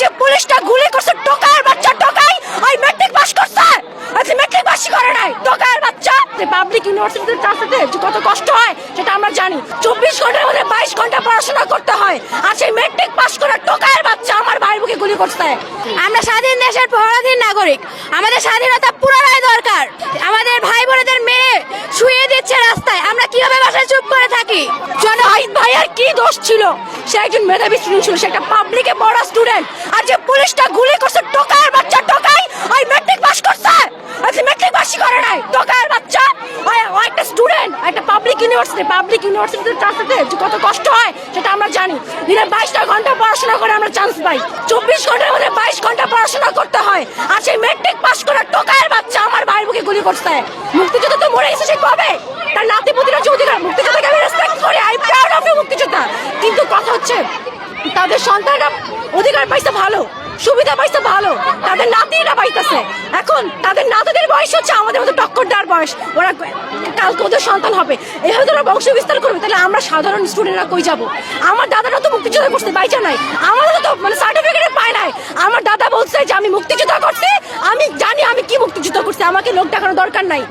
যে পুলিশটা গুলি করছে টোকার বাচ্চা, টোকাই? ওই মেট্রিক পাস করছে? আচ্ছা মেট্রিক পাসই করে নাই। টোকার বাচ্চা? পাবলিক ইউনিভার্সিটিতে ট্রান্সলেটে যে কত কষ্ট হয়, সেটা আমরা জানি। চব্বিশ ঘণ্টার মধ্যে বাইশ ঘণ্টা পড়াশোনা করতে হয়। আর সেই মেট্রিক পাস করা টোকার বাচ্চা আমার ভাই বুকে গুলি করছে। আমরা স্বাধীন দেশের পরাধীন নাগরিক। আমাদের স্বাধীনতা পুনরায় দরকার। আমাদের চুপ করে জন হাইদ ভাইয়ের কি দোষ ছিল? সে একজন মেধাবী স্টুডেন্ট ছিল, সে একটা পাবলিকে পড়া স্টুডেন্ট আর যে পুলিশটা গুলি করছে টোকার বাচ্চা, টোকাই! ওই মেট্রিক পাস করছে! আচ্ছা মেট্রিক পাসই করে নাই টোকার বাচ্চা। ওই, ও একটা স্টুডেন্ট একটা পাবলিক ইউনিভার্সিটি পাবলিক ইউনিভার্সিটিতে ট্রান্সলেটে যে কত কষ্ট হয়, সেটা আমরা জানি। দিনে বাইশটা ঘণ্টা পড়াশোনা করে আমরা চান্স পাই। চব্বিশ ঘণ্টার মধ্যে বাইশ ঘণ্টা পড়াশোনা করতে হয়। আর সেই মেট্রিক পাস করা টোকার বাচ্চা আমার ভাইয়ের বুকে গুলি করছে। মুক্তিযুদ্ধ তো মরে গেছে, সে কবে? তার নাতি পুতিরা যে অধিকার মুক্তিযোদ্ধাকে আমি রেসপেক্ট করি আই প্রাউড অফ মুক্তিযোদ্ধা কিন্তু কথা হচ্ছে, তাদের সন্তানরা অধিকার পাইছে ভালো, সুবিধা পাইছে ভালো, তাদের নাতিরা পাইতেছে। এখন তাদের নাতিদের বয়স হচ্ছে আমাদের মতো টক্কর দেওয়ার বয়স। ওরা কালকে ওদের সন্তান হবে। এভাবে তোরা বংশ বিস্তার করবে, তাহলে আমরা সাধারণ স্টুডেন্টরা কই যাব? আমার দাদারা তো মুক্তিযোদ্ধা করতে বাইচা নাই। আমাদের তো মানে সার্টিফিকেট পায় নাই। আমার দাদা বলছে যে, আমি মুক্তিযোদ্ধা করছি, আমি জানি আমি কি মুক্তিযুদ্ধ করছি, আমাকে লোক দেখানোর দরকার নাই।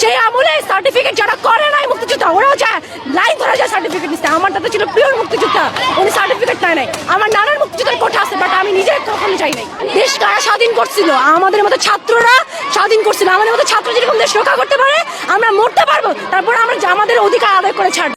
সেই আমলে সার্টিফিকেট যারা করে নাই মুক্তিযোদ্ধা, ওরাও যায় লাইন সার্টিফিকেট নিচ্ছে আমার দাদা ছিল পিওর মুক্তিযোদ্ধা। উনি সার্টিফিকেট নেয় নাই। আমার নানার মুক্তিযোদ্ধার কোঠা আছে বাট আমি নিজে কখনো চাই নাই। দেশ কারা স্বাধীন করছিল? আমাদের মতো ছাত্ররা স্বাধীন করছিল। আমাদের মতো ছাত্র যেরকম দেশ রক্ষা করতে পারে, আমরা মরতে পারব। তারপর আমরা আমাদের অধিকার আদায় করে ছাড়বো।